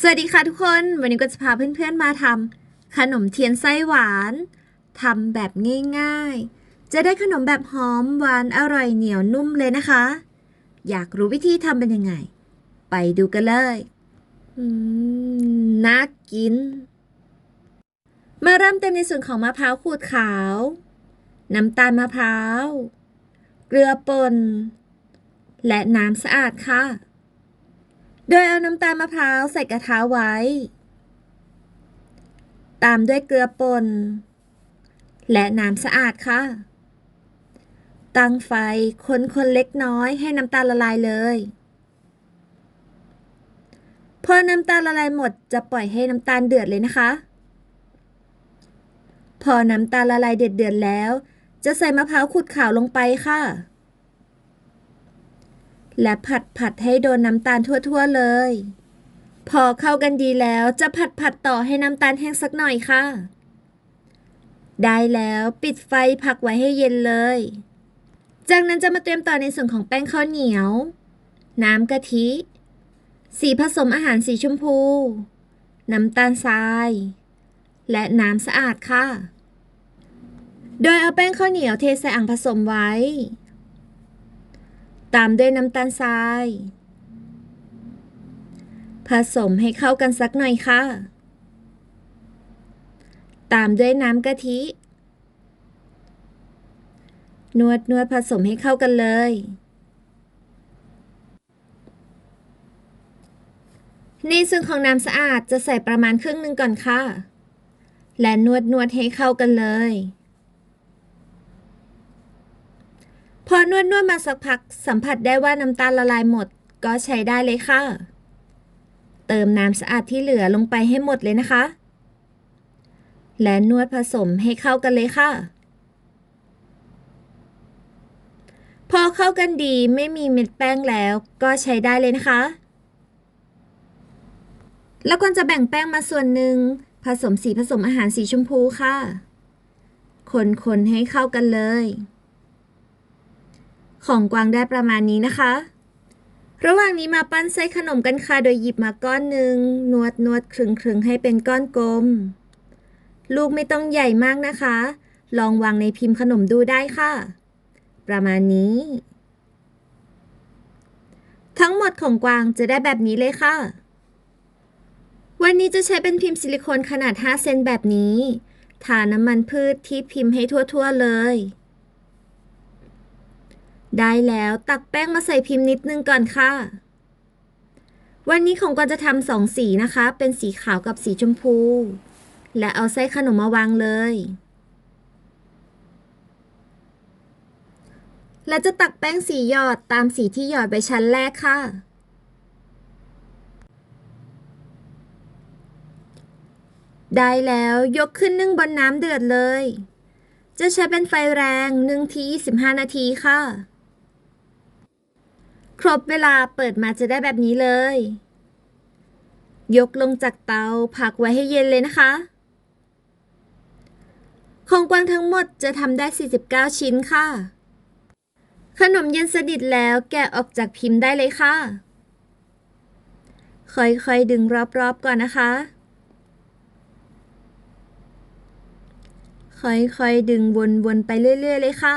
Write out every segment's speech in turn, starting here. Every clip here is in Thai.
สวัสดีค่ะทุกคน วันนี้ก็จะพาเพื่อนๆมาทำขนมเทียนไส้หวานทำแบบง่ายๆ จะได้ขนมแบบหอมหวานอร่อยเหนียวนุ่มเลยนะคะ อยากรู้วิธีทำเป็นยังไง ไปดูกันเลยน่ากิน มาเริ่มเต็มในส่วนของมะพร้าวขูดขาว น้ำตาลมะพร้าว เกลือป่น และน้ำสะอาดค่ะ โดยเอาน้ำตาลมะพร้าวใส่กระทะไว้ ตามด้วยเกลือป่น และน้ำสะอาดค่ะ ตั้งไฟคนคนเล็กน้อยให้น้ำตาลละลายเลย พอน้ำตาลละลายหมดจะปล่อยให้น้ำตาลเดือดเลยนะคะ พอน้ำตาลละลายเดือดเดือดๆแล้ว จะใส่มะพร้าวขูดขาวลงไปค่ะ และผัดผัดให้โดนน้ำตาลทั่วๆเลย พอเข้ากันดีแล้วจะผัดผัดต่อให้น้ำตาลแห้งสักหน่อยค่ะ ได้แล้วปิดไฟพักไว้ให้เย็นเลย จากนั้นจะมาเตรียมต่อในส่วนของแป้งข้าวเหนียว น้ำกะทิ สีผสมอาหารสีชมพู น้ำตาลทราย และน้ำสะอาดค่ะ โดยเอาแป้งข้าวเหนียวเทใส่อ่างผสมไว้ ตามด้วยน้ำตาลทราย ผสมให้เข้ากันสักหน่อยค่ะ ตามด้วยน้ำกะทิ นวดนวดผสมให้เข้ากันเลย ในส่วนของน้ำสะอาดจะใส่ประมาณครึ่งหนึ่งก่อนค่ะ และนวดนวดให้เข้ากันเลย พอนวดนวดมาสักพัก สัมผัสได้ว่าน้ำตาลละลายหมด ก็ใช้ได้เลยค่ะ เติมน้ำสะอาดที่เหลือลงไปให้หมดเลยนะคะ และนวดผสมให้เข้ากันเลยค่ะ พอเข้ากันดีไม่มีเม็ดแป้งแล้ว ก็ใช้ได้เลยนะคะ แล้วก็จะแบ่งแป้งมาส่วนหนึ่งผสมสีผสมอาหารสีชมพูค่ะ คนๆให้เข้ากันเลย ของกวางได้ประมาณนี้นะคะ ระหว่างนี้มาปั้นไส้ขนมกันค่ะ โดยหยิบมาก้อนหนึ่งนวดนวดครึงครึงให้เป็นก้อนกลม ลูกไม่ต้องใหญ่มากนะคะ ลองวางในพิมพ์ขนมดูได้ค่ะ ประมาณนี้ ทั้งหมดของกวางจะได้แบบนี้เลยค่ะ วันนี้จะใช้เป็นพิมพ์ซิลิโคนขนาด 5 เซนแบบนี้ ทาน้ำมันพืชที่พิมพ์ให้ทั่วๆเลย ได้แล้วตักแป้งมาใส่พิมพ์นิดนึงก่อนค่ะ วันนี้ของกวางจะทำสองสีนะคะ เป็นสีขาวกับสีชมพู และเอาไส้ขนมมาวางเลย และจะตักแป้งสีหยอดตามสีที่หยอดไปชั้นแรกค่ะ ได้แล้วยกขึ้นนึ่งบนน้ำเดือดเลย จะใช้เป็นไฟแรงนึ่งที่25 นาทีค่ะ ครบเวลาเปิดมาจะได้แบบนี้เลย ยกลงจากเตาพักไว้ให้เย็นเลยนะคะ ของกวางทั้งหมดจะทำได้ 49 ชิ้นค่ะ ขนมเย็นสนิทแล้วแกะออกจากพิมพ์ได้เลยค่ะ ค่อยๆดึงรอบๆก่อนนะคะ ค่อยๆดึงวนๆไปเรื่อยๆเลยค่ะ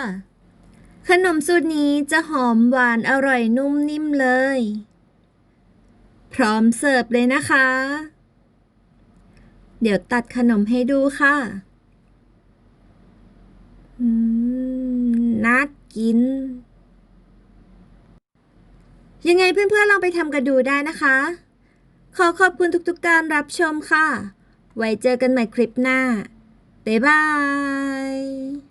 ขนมสูตรนี้จะหอมหวานอร่อยนุ่มนิ่มเลย พร้อมเสิร์ฟเลยนะคะ เดี๋ยวตัดขนมให้ดูค่ะน่ากิน ยังไงเพื่อนๆลองไปทำกันดูได้นะคะ ขอขอบคุณทุกๆการรับชมค่ะ ไว้เจอกันใหม่คลิปหน้า บ๊ายบาย